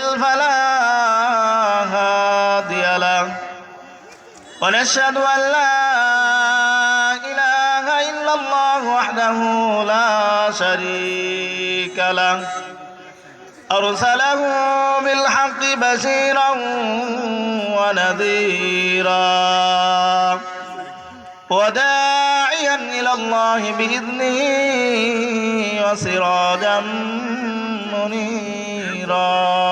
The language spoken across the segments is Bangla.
فلا هادي له. ونشهد أن لا إله إلا الله وحده لا شريك له. أرسله بالحق بشيرا ونذيرا. وداعيا إلى الله بإذنه وسراجا منيرا.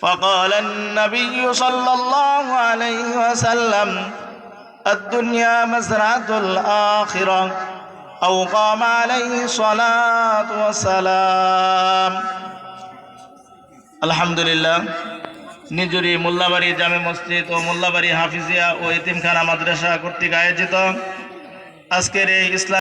فقال النبي صلى الله عليه وسلم الدنيا مزرعة الآخرة أو قام عليه الصلاة والسلام الحمد لله নিজুরি মোল্লাবাড়ি জামে মসজিদ ও মোল্লাবাড়ি হাফিজিয়া ও এতিমখানা মাদ্রাসা কর্তৃক আয়োজিত আজকের এই ইসলাম